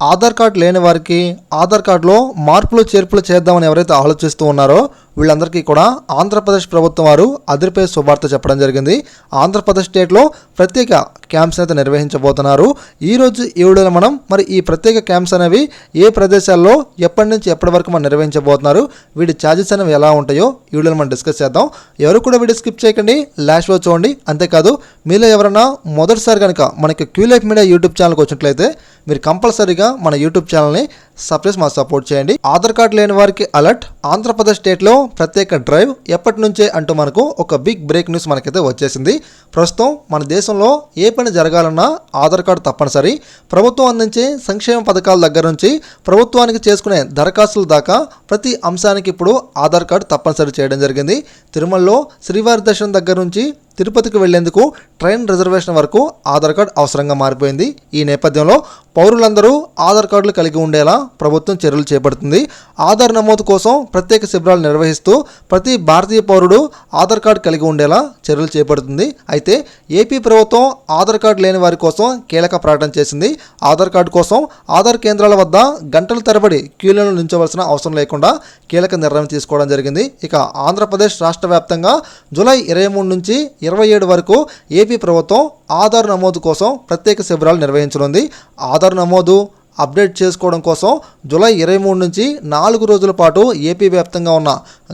Aadhaar card లేని వారికి ఆధార్ కార్డులో మార్పులు చేర్పులు చేద్దామని ఎవరైతే ఆలోచిస్తూ ఉన్నారో వీళ్ళందరికీ కూడా ఆంధ్రప్రదేశ్ ప్రభుత్వం వారు అదిరిపై శుభార్త చెప్పడం జరిగింది. ఆంధ్రప్రదేశ్ స్టేట్లో ప్రత్యేక క్యాంప్స్ అయితే నిర్వహించబోతున్నారు. ఈ రోజు ఈ మనం మరి ఈ ప్రత్యేక క్యాంప్స్ అనేవి ఏ ప్రదేశాల్లో ఎప్పటి నుంచి ఎప్పటి వరకు మనం నిర్వహించబోతున్నారు వీటి ఛార్జెస్ అనేవి ఎలా ఉంటాయో ఈ మనం డిస్కస్ చేద్దాం. ఎవరు కూడా వీడియో స్కిప్ చేయకండి లాస్ట్లో చూడండి. అంతేకాదు మీలో ఎవరైనా మొదటిసారి కనుక మనకి క్యూ లైఫ్ మీడియా యూట్యూబ్ ఛానల్కి వచ్చినట్లయితే మీరు కంపల్సరీగా మన యూట్యూబ్ ఛానల్ని సబ్స్క్రైబ్ మాకు సపోర్ట్ చేయండి. ఆధార్ కార్డు లేని వారికి అలర్ట్ ఆంధ్రప్రదేశ్ స్టేట్లో ప్రత్యేక డ్రైవ్ ఎప్పటి నుంచే అంటూ మనకు ఒక బిగ్ బ్రేక్ న్యూస్ మనకైతే వచ్చేసింది. ప్రస్తుతం మన దేశంలో ఏ పని జరగాలన్నా ఆధార్ కార్డు తప్పనిసరి. ప్రభుత్వం అందించే సంక్షేమ పథకాల దగ్గర నుంచి ప్రభుత్వానికి చేసుకునే దరఖాస్తుల దాకా ప్రతి అంశానికి ఇప్పుడు ఆధార్ కార్డు తప్పనిసరి చేయడం జరిగింది. తిరుమలలో శ్రీవారి దర్శనం దగ్గర నుంచి తిరుపతికి వెళ్ళేందుకు ట్రైన్ రిజర్వేషన్ వరకు ఆధార్ కార్డు అవసరంగా మారిపోయింది. ఈ నేపథ్యంలో పౌరులందరూ ఆధార్ కార్డులు కలిగి ఉండేలా ప్రభుత్వం చర్యలు చేపడుతుంది. ఆధార్ నమోదు కోసం ప్రత్యేక శిబిరాలు నిర్వహిస్తూ ప్రతి భారతీయ పౌరుడు ఆధార్ కార్డు కలిగి ఉండేలా చర్యలు చేపడుతుంది. అయితే ఏపీ ప్రభుత్వం ఆధార్ కార్డు లేని వారి కోసం కీలక ప్రకటన చేసింది. ఆధార్ కార్డు కోసం ఆధార్ కేంద్రాల వద్ద గంటల తరబడి క్యూలను నిల్చోవలసిన అవసరం లేకుండా కీలక నిర్ణయం తీసుకోవడం జరిగింది. ఇక ఆంధ్రప్రదేశ్ రాష్ట్ర వ్యాప్తంగా జూలై ఇరవై మూడు నుంచి ఇరవై ఏడు వరకు ఏపీ ప్రభుత్వం ఆధార్ నమోదు కోసం ప్రత్యేక శిబిరాలు నిర్వహించనుంది. ఆధార్ నమోదు అప్డేట్ చేసుకోవడం కోసం జూలై ఇరవై మూడు నుంచి నాలుగు రోజుల పాటు ఏపీ వ్యాప్తంగా ఉన్న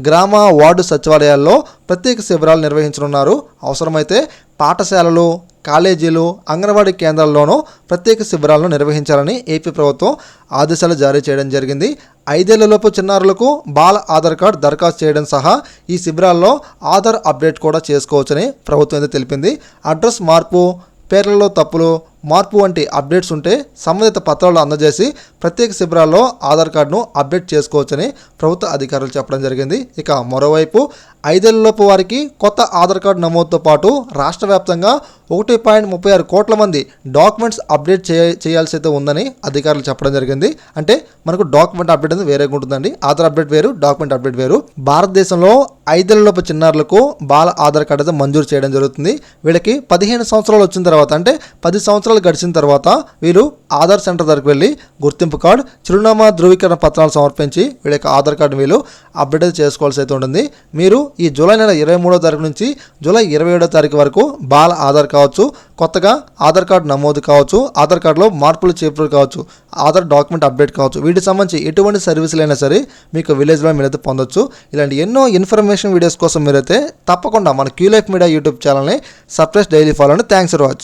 గ్రామ వార్డు సచివాలయాల్లో ప్రత్యేక శిబిరాలు నిర్వహించనున్నారు. అవసరమైతే పాఠశాలలు కాలేజీలు అంగన్వాడీ కేంద్రాల్లోనూ ప్రత్యేక శిబిరాలను నిర్వహించాలని ఏపీ ప్రభుత్వం ఆదేశాలు జారీ చేయడం జరిగింది. ఐదేళ్ళలోపు చిన్నారులకు బాల ఆధార్ కార్డ్ దరఖాస్తు చేయడం సహా ఈ శిబిరాల్లో ఆధార్ అప్డేట్ కూడా చేసుకోవచ్చని ప్రభుత్వం అయితే తెలిపింది. అడ్రస్ మార్పు పేర్లలో తప్పులు మార్పు వంటి అప్డేట్స్ ఉంటే సంబంధిత పత్రాలు అందజేసి ప్రత్యేక శిబిరాల్లో ఆధార్ కార్డును అప్డేట్ చేసుకోవచ్చని ప్రభుత్వ అధికారులు చెప్పడం జరిగింది. ఇక మరోవైపు ఐదేళ్ళలోపు వారికి కొత్త ఆధార్ కార్డు నమోదుతో పాటు రాష్ట్ర వ్యాప్తంగా ఒకటి పాయింట్ ముప్పై ఆరు కోట్ల మంది డాక్యుమెంట్స్ అప్డేట్ చేయ చేయాల్సి అయితే ఉందని అధికారులు చెప్పడం జరిగింది. అంటే మనకు డాక్యుమెంట్ అప్డేట్ అనేది వేరేగా ఉంటుందండి. ఆధార్ అప్డేట్ వేరు డాక్యుమెంట్ అప్డేట్ వేరు. భారతదేశంలో ఐదేళ్ళలోపు చిన్నారులకు బాల ఆధార్ కార్డు అయితే మంజూరు చేయడం జరుగుతుంది. వీళ్ళకి పదిహేను సంవత్సరాలు వచ్చిన తర్వాత అంటే పది సంవత్సరాలు గడిచిన తర్వాత వీరు ఆధార్ సెంటర్ దగ్గరికి వెళ్ళి గుర్తింపు కార్డు చిరునామా ధృవీకరణ పత్రాలు సమర్పించి వీళ్ళ యొక్క ఆధార్ కార్డు మీరు అప్డేట్ చేసుకోవాల్సి అయితే ఉంటుంది. మీరు ఈ జూలై నెల ఇరవై మూడో తారీఖు నుంచి జూలై ఇరవై ఏడో తారీఖు వరకు బాల ఆధార్ కావచ్చు కొత్తగా ఆధార్ కార్డు నమోదు కావచ్చు ఆధార్ కార్డులో మార్పులు చేర్పులు కావచ్చు ఆధార్ డాక్యుమెంట్ అప్డేట్ కావచ్చు. వీటికి సంబంధించి ఎటువంటి సర్వీసులు అయినా సరే మీకు విలేజ్లో మీరైతే పొందొచ్చు. ఇలాంటి ఎన్నో ఇన్ఫర్మేషన్ వీడియోస్ కోసం మీరైతే తప్పకుండా మన క్యూ లైఫ్ మీడియా యూట్యూబ్ ఛానల్ని సబ్స్క్రైబ్ డైలీ ఫాలో అండి థ్యాంక్స్ ఫర్ వాచ్